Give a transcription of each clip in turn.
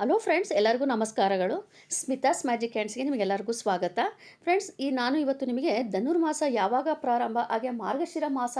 Hello friends ಎಲ್ಲರಿಗೂ ನಮಸ್ಕಾರಗಳು. Smitha's magic ಹ್ಯಾಂಡ್ಸ್ಗೆ ನಿಮಗೆಲ್ಲರಿಗೂ ಸ್ವಾಗತ. ಫ್ರೆಂಡ್ಸ್ ಈ ನಾನು ಇವತ್ತು ನಿಮಗೆ ಧನುರ್ಮಾಸ ಯಾವಾಗ ಪ್ರಾರಂಭ, ಹಾಗೆ ಮಾರ್ಗಶಿರ ಮಾಸ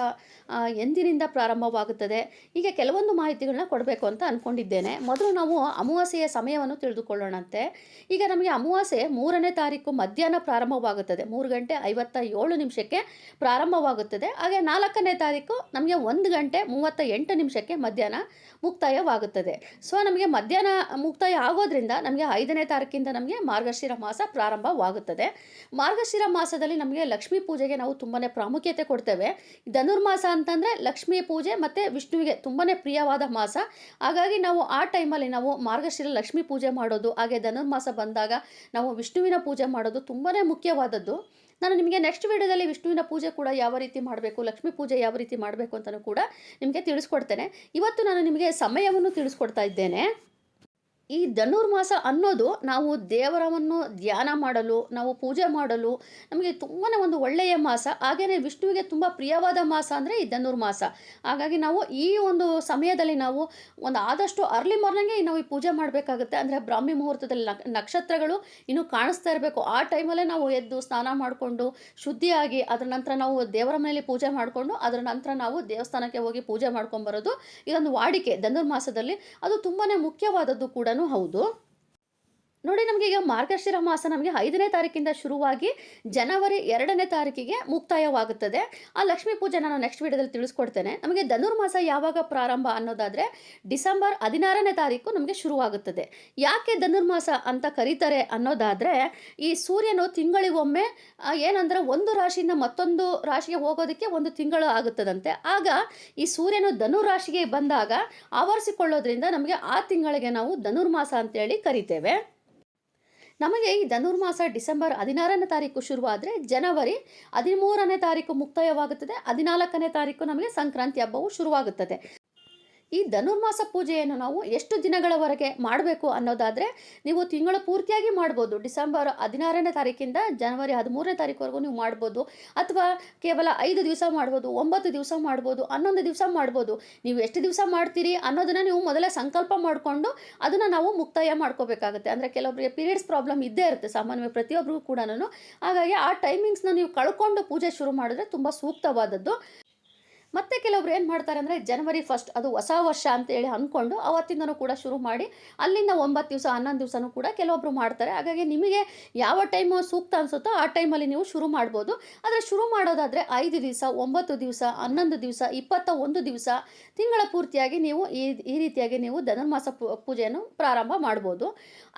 ಎಂದಿನಿಂದ ಪ್ರಾರಂಭವಾಗುತ್ತದೆ, ಹೀಗೆ ಕೆಲವೊಂದು ಮಾಹಿತಿಗಳನ್ನ ಕೊಡಬೇಕು ಅಂತ ಅಂದ್ಕೊಂಡಿದ್ದೇನೆ ಮೊದಲು ನಾವು ಅಮಾವಾಸ್ಯೆಯ ಸಮಯವನ್ನು ತಿಳಿದುಕೊಳ್ಳೋಣಂತೆ. ಈಗ ನಮಗೆ ಅಮಾವಾಸ್ಯೆ ಮೂರನೇ ತಾರೀಕು ಮಧ್ಯಾಹ್ನ ಪ್ರಾರಂಭವಾಗುತ್ತದೆ. ಮೂರು ಗಂಟೆ ಐವತ್ತ ಏಳು ನಿಮಿಷಕ್ಕೆ ಪ್ರಾರಂಭವಾಗುತ್ತದೆ. ಹಾಗೆ ನಾಲ್ಕನೇ ತಾರೀಕು ನಮಗೆ ಒಂದು ಗಂಟೆ ಮೂವತ್ತ ಎಂಟು ನಿಮಿಷಕ್ಕೆ ಮಧ್ಯಾಹ್ನ ಮುಕ್ತಾಯವಾಗುತ್ತದೆ. ಸೊ ನಮಗೆ ಮಧ್ಯಾಹ್ನ ಮುಕ್ತಾಯ ಆಗೋದ್ರಿಂದ ನಮಗೆ ಐದನೇ ತಾರೀಕಿಂದ ನಮಗೆ ಮಾರ್ಗಶಿರ ಮಾಸ ಪ್ರಾರಂಭವಾಗುತ್ತದೆ. ಮಾರ್ಗಶಿರ ಮಾಸದಲ್ಲಿ ನಮಗೆ ಲಕ್ಷ್ಮೀ ಪೂಜೆಗೆ ನಾವು ತುಂಬಾ ಪ್ರಾಮುಖ್ಯತೆ ಕೊಡ್ತೇವೆ. ಧನುರ್ಮಾಸ ಅಂತಂದರೆ ಲಕ್ಷ್ಮೀ ಪೂಜೆ ಮತ್ತು ವಿಷ್ಣುವಿಗೆ ತುಂಬಾ ಪ್ರಿಯವಾದ ಮಾಸ. ಹಾಗಾಗಿ ನಾವು ಆ ಟೈಮಲ್ಲಿ ನಾವು ಮಾರ್ಗಶಿರ ಲಕ್ಷ್ಮೀ ಪೂಜೆ ಮಾಡೋದು, ಹಾಗೆ ಧನುರ್ಮಾಸ ಬಂದಾಗ ನಾವು ವಿಷ್ಣುವಿನ ಪೂಜೆ ಮಾಡೋದು ತುಂಬಾ ಮುಖ್ಯವಾದದ್ದು. ನಾನು ನಿಮಗೆ ನೆಕ್ಸ್ಟ್ ವಿಡಿಯೋದಲ್ಲಿ ವಿಷ್ಣುವಿನ ಪೂಜೆ ಕೂಡ ಯಾವ ರೀತಿ ಮಾಡಬೇಕು, ಲಕ್ಷ್ಮೀ ಪೂಜೆ ಯಾವ ರೀತಿ ಮಾಡಬೇಕು ಅಂತಲೂ ಕೂಡ ನಿಮಗೆ ತಿಳಿಸ್ಕೊಡ್ತೇನೆ. ಇವತ್ತು ನಾನು ನಿಮಗೆ ಸಮಯವನ್ನು ತಿಳಿಸ್ಕೊಡ್ತಾ ಇದ್ದೇನೆ. ಈ ಧನುರ್ಮಾಸ ಅನ್ನೋದು ನಾವು ದೇವರವನ್ನು ಧ್ಯಾನ ಮಾಡಲು, ನಾವು ಪೂಜೆ ಮಾಡಲು ನಮಗೆ ತುಂಬಾ ಒಂದು ಒಳ್ಳೆಯ ಮಾಸ. ಹಾಗೆಯೇ ವಿಷ್ಣುವಿಗೆ ತುಂಬ ಪ್ರಿಯವಾದ ಮಾಸ ಅಂದರೆ ಈ ಧನುರ್ಮಾಸ ಹಾಗಾಗಿ ನಾವು ಈ ಒಂದು ಸಮಯದಲ್ಲಿ ನಾವು ಒಂದು ಆದಷ್ಟು ಅರ್ಲಿ ಮಾರ್ನಿಂಗೇ ನಾವು ಈ ಪೂಜೆ ಮಾಡಬೇಕಾಗುತ್ತೆ. ಅಂದರೆ ಬ್ರಾಹ್ಮಿ ಮುಹೂರ್ತದಲ್ಲಿ ನಕ್ಷತ್ರಗಳು ಇನ್ನೂ ಕಾಣಿಸ್ತಾ ಇರಬೇಕು. ಆ ಟೈಮಲ್ಲೇ ನಾವು ಎದ್ದು ಸ್ನಾನ ಮಾಡಿಕೊಂಡು ಶುದ್ಧಿಯಾಗಿ ಅದರ ನಂತರ ನಾವು ದೇವರ ಮನೆಯಲ್ಲಿ ಪೂಜೆ ಮಾಡಿಕೊಂಡು ಅದರ ನಂತರ ನಾವು ದೇವಸ್ಥಾನಕ್ಕೆ ಹೋಗಿ ಪೂಜೆ ಮಾಡ್ಕೊಂಬರೋದು ಇದೊಂದು ವಾಡಿಕೆ ಧನುರ್ಮಾಸದಲ್ಲಿ ಅದು ತುಂಬಾ ಮುಖ್ಯವಾದದ್ದು ಕೂಡ. ಹೌದು. ನೋಡಿ, ನಮಗೆ ಈಗ ಮಾರ್ಗಶಿರ ಮಾಸ ನಮಗೆ ಐದನೇ ತಾರೀಕಿಂದ ಶುರುವಾಗಿ ಜನವರಿ ಎರಡನೇ ತಾರೀಕಿಗೆ ಮುಕ್ತಾಯವಾಗುತ್ತದೆ. ಆ ಲಕ್ಷ್ಮೀ ಪೂಜೆ ನಾನು ನೆಕ್ಸ್ಟ್ ವಿಡಿಯೋದಲ್ಲಿ ತಿಳಿಸ್ಕೊಡ್ತೇನೆ. ನಮಗೆ ಧನುರ್ಮಾಸ ಯಾವಾಗ ಪ್ರಾರಂಭ ಅನ್ನೋದಾದರೆ ಡಿಸೆಂಬರ್ ಹದಿನಾರನೇ ತಾರೀಕು ನಮಗೆ ಶುರುವಾಗುತ್ತದೆ. ಯಾಕೆ ಧನುರ್ಮಾಸ ಅಂತ ಕರೀತಾರೆ ಅನ್ನೋದಾದರೆ ಈ ಸೂರ್ಯನು ತಿಂಗಳಿಗೊಮ್ಮೆ ಏನಂದರೆ ಒಂದು ರಾಶಿಯಿಂದ ಮತ್ತೊಂದು ರಾಶಿಗೆ ಹೋಗೋದಕ್ಕೆ ಒಂದು ತಿಂಗಳು ಆಗುತ್ತದಂತೆ. ಆಗ ಈ ಸೂರ್ಯನು ಧನು ರಾಶಿಗೆ ಬಂದಾಗ ಆವರಿಸಿಕೊಳ್ಳೋದ್ರಿಂದ ನಮಗೆ ಆ ತಿಂಗಳಿಗೆ ನಾವು ಧನುರ್ಮಾಸ ಅಂತೇಳಿ ಕರಿತೇವೆ. ನಮಗೆ ಈ ಧನುರ್ಮಾಸ ಡಿಸೆಂಬರ್ ಹದಿನಾರನೇ ತಾರೀಕು ಶುರುವಾದರೆ ಜನವರಿ ಹದಿಮೂರನೇ ತಾರೀಕು ಮುಕ್ತಾಯವಾಗುತ್ತದೆ. ಹದಿನಾಲ್ಕನೇ ತಾರೀಕು ನಮಗೆ ಸಂಕ್ರಾಂತಿ ಹಬ್ಬವು ಶುರುವಾಗುತ್ತದೆ. ಈ ಧನುರ್ಮಾಸ ಪೂಜೆಯನ್ನು ನಾವು ಎಷ್ಟು ದಿನಗಳವರೆಗೆ ಮಾಡಬೇಕು ಅನ್ನೋದಾದರೆ ನೀವು ತಿಂಗಳು ಪೂರ್ತಿಯಾಗಿ ಮಾಡ್ಬೋದು. ಡಿಸೆಂಬರ್ ಹದಿನಾರನೇ ತಾರೀಕಿಂದ ಜನವರಿ ಹದಿಮೂರನೇ ತಾರೀಕುವರೆಗೂ ನೀವು ಮಾಡ್ಬೋದು. ಅಥವಾ ಕೇವಲ ಐದು ದಿವಸ ಮಾಡ್ಬೋದು, ಒಂಬತ್ತು ದಿವಸ ಮಾಡ್ಬೋದು, ಹನ್ನೊಂದು ದಿವಸ ಮಾಡ್ಬೋದು. ನೀವು ಎಷ್ಟು ದಿವಸ ಮಾಡ್ತೀರಿ ಅನ್ನೋದನ್ನು ನೀವು ಮೊದಲೇ ಸಂಕಲ್ಪ ಮಾಡಿಕೊಂಡು ಅದನ್ನು ನಾವು ಮುಕ್ತಾಯ ಮಾಡ್ಕೋಬೇಕಾಗುತ್ತೆ. ಅಂದರೆ ಕೆಲವೊಬ್ಬರಿಗೆ ಪೀರಿಯಡ್ಸ್ ಪ್ರಾಬ್ಲಮ್ ಇದ್ದೇ ಇರುತ್ತೆ, ಸಾಮಾನ್ಯವಾಗಿ ಪ್ರತಿಯೊಬ್ಬರಿಗೂ ಕೂಡ ಹಾಗಾಗಿ ಆ ಟೈಮಿಂಗ್ಸ್ನ ನೀವು ಕಳ್ಕೊಂಡು ಪೂಜೆ ಶುರು ಮಾಡಿದ್ರೆ ತುಂಬ ಸೂಕ್ತವಾದದ್ದು. ಮತ್ತೆ ಕೆಲವೊಬ್ರು ಏನು ಮಾಡ್ತಾರೆ ಅಂದರೆ ಜನವರಿ ಫಸ್ಟ್ ಅದು ಹೊಸ ವರ್ಷ ಅಂತೇಳಿ ಅಂದ್ಕೊಂಡು ಅವತ್ತಿಂದನೂ ಕೂಡ ಶುರು ಮಾಡಿ ಅಲ್ಲಿಂದ ಒಂಬತ್ತು ದಿವಸ, ಹನ್ನೊಂದು ದಿವಸನೂ ಕೂಡ ಕೆಲವೊಬ್ರು ಮಾಡ್ತಾರೆ. ಹಾಗಾಗಿ ನಿಮಗೆ ಯಾವ ಟೈಮು ಸೂಕ್ತ ಅನಿಸುತ್ತೋ ಆ ಟೈಮಲ್ಲಿ ನೀವು ಶುರು ಮಾಡ್ಬೋದು. ಆದರೆ ಶುರು ಮಾಡೋದಾದರೆ ಐದು ದಿವಸ, ಒಂಬತ್ತು ದಿವಸ, ಹನ್ನೊಂದು ದಿವಸ ಇಪ್ಪತ್ತ ಒಂದು ದಿವಸ ತಿಂಗಳ ಪೂರ್ತಿಯಾಗಿ ನೀವು ಈ ಈ ರೀತಿಯಾಗಿ ನೀವು ಧನುರ್ಮಾಸ ಪೂಜೆಯನ್ನು ಪ್ರಾರಂಭ ಮಾಡ್ಬೋದು.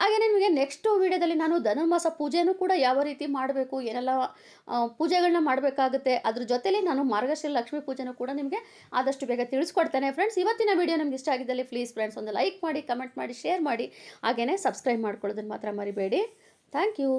ಹಾಗೆಯೇ ನಿಮಗೆ ನೆಕ್ಸ್ಟ್ ವಿಡಿಯೋದಲ್ಲಿ ನಾನು ಧನುರ್ಮಾಸ ಪೂಜೆಯನ್ನು ಕೂಡ ಯಾವ ರೀತಿ ಮಾಡಬೇಕು, ಏನೆಲ್ಲ ಪೂಜೆಗಳನ್ನ ಮಾಡಬೇಕಾಗುತ್ತೆ, ಅದ್ರ ಜೊತೆಯಲ್ಲಿ ನಾನು ಮಾರ್ಗಶ್ರೀ ಲಕ್ಷ್ಮೀ ಪೂಜೆನೂ ಕೂಡ ನಿಮಗೆ ಆದಷ್ಟು ಬೇಗ ತಿಳಿಸ್ಕೊಡ್ತೇನೆ ಫ್ರೆಂಡ್ಸ್ ಇವತ್ತಿನ ವಿಡಿಯೋ ನಿಮ್ಗೆ ಇಷ್ಟ ಆಗಿದ್ದಲ್ಲಿ ಪ್ಲೀಸ್ ಫ್ರೆಂಡ್ಸ್ ಒಂದು ಲೈಕ್ ಮಾಡಿ ಕಮೆಂಟ್ ಮಾಡಿ ಶೇರ್ ಮಾಡಿ ಹಾಗೆಯೇ ಸಬ್ಸ್ಕ್ರೈಬ್ ಮಾಡ್ಕೊಳ್ಳೋದನ್ನು ಮಾತ್ರ ಮರಿಬೇಡಿ. Thank you